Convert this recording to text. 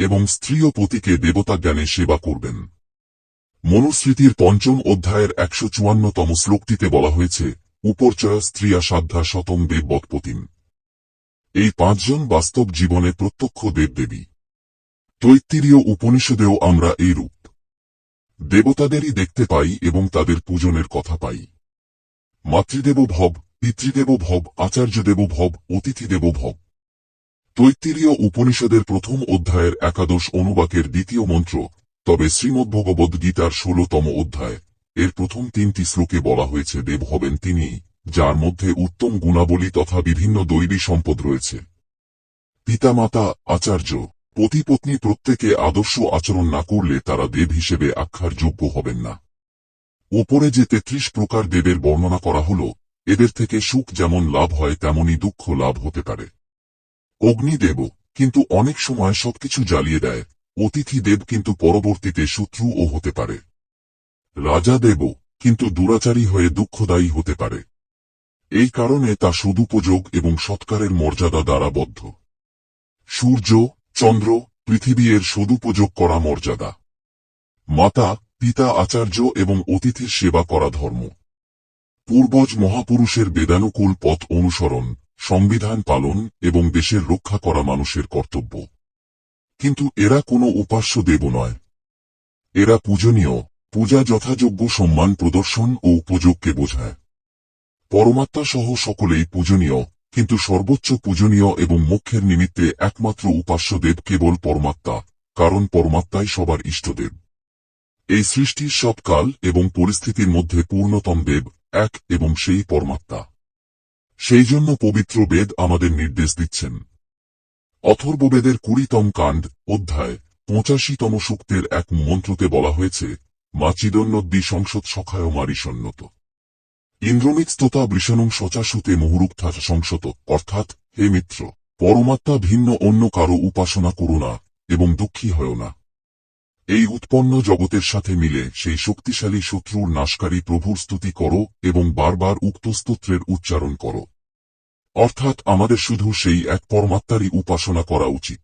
এবং স্ত্রী ও পতিকে দেবতা জ্ঞানে সেবা করবেন। মনুস্মৃতির পঞ্চম অধ্যায়ের একশো চুয়ান্নতম শ্লোকটিতে বলা হয়েছে, উপরচয় স্ত্রিয়া সাধ্যা শতম দেববৎপতিম এই পাঁচজন বাস্তব জীবনে প্রত্যক্ষ দেবদেবী। তৈত্তিরীয় উপনিষদেও আমরা এই রূপ। দেবতাদেরই দেখতে পাই এবং তাদের পূজনের কথা পাই। মাতৃদেব ভব, পিতৃদেব ভব, আচার্যদেব ভব, অতিথিদেব ভব। তৈত্তিরীয় উপনিষদের প্রথম অধ্যায়ের একাদশ অনুবাকের দ্বিতীয় মন্ত্র, তবে শ্রীমদ্ভগবদ্ গীতার ষোলতম অধ্যায়। এর প্রথম তিনটি শ্লোকে বলা হয়েছে, দেব হবেন তিনি, যার মধ্যে উত্তম গুণাবলী তথা বিভিন্ন দৈবী সম্পদ রয়েছে। পিতামাতা, আচার্য, পতিপত্নী প্রত্যেকে আদর্শ আচরণ না করলে তারা দেব হিসেবে আখ্যার যোগ্য হবেন না। ওপরে যে তেত্রিশ প্রকার দেবের বর্ণনা করা হল, এদের থেকে সুখ যেমন লাভ হয়, তেমনি দুঃখ লাভ হতে পারে। অগ্নিদেব কিন্তু অনেক সময় সবকিছু জ্বালিয়ে দেয়। অতিথি দেব কিন্তু পরবর্তীতে শত্রুও হতে পারে। রাজা দেব কিন্তু দুরাচারী হয়ে দুঃখদায়ী হতে পারে। এই কারণে তা সদুপযোগ এবং সৎকারের মর্যাদা দ্বারা বদ্ধ। সূর্য, চন্দ্র পৃথিবী এর সদুপযোগ করা মর্যাদা। মাতা, পিতা, আচার্য এবং অতিথির সেবা করা ধর্ম। পূর্বজ মহাপুরুষের বেদানুকূল পথ অনুসরণ সংবিধান পালন এবং দেশের রক্ষা করা মানুষের কর্তব্য। কিন্তু এরা কোনো উপাস্য দেব নয়। এরা পূজনীয়, পূজা যথাযোগ্য সম্মান প্রদর্শন ও উপযোগকে বোঝায়। পরমাত্মা সহ সকলেই পূজনীয়, কিন্তু সর্বোচ্চ পূজনীয় এবং মোক্ষের নিমিত্তে একমাত্র উপাস্য দেব কেবল পরমাত্মা, কারণ পরমাত্মাই সবার ইষ্টদেব এই সৃষ্টির সব কাল এবং পরিস্থিতির মধ্যে পূর্ণতম দেব এক এবং সেই পরমাত্মা। সেই জন্য পবিত্র বেদ আমাদের নির্দেশ দিচ্ছেন। অথর্ববেদের কুড়িতম কাণ্ড, অধ্যায়, পঁচাশিতম সূক্তের এক মন্ত্রতে বলা হয়েছে মা চিদন্নদ্বি সংসদ সখায় মারিসন্নত ইন্দ্রমিতস্ততা বৃষণং সচাশুতে মুহুরুক্থা সংসত, অর্থাৎ, হে মিত্র, পরমাত্মা ভিন্ন অন্য কারও উপাসনা করো না, এবং দুঃখী হয় না। এই উৎপন্ন জগতের সাথে মিলে সেই শক্তিশালী শত্রুর নাশকারী প্রভুর স্তুতি করো এবং বারবার উক্ত স্তোত্রের উচ্চারণ করো। অর্থাৎ আমাদের শুধু সেই এক পরমাত্মারই উপাসনা করা উচিত।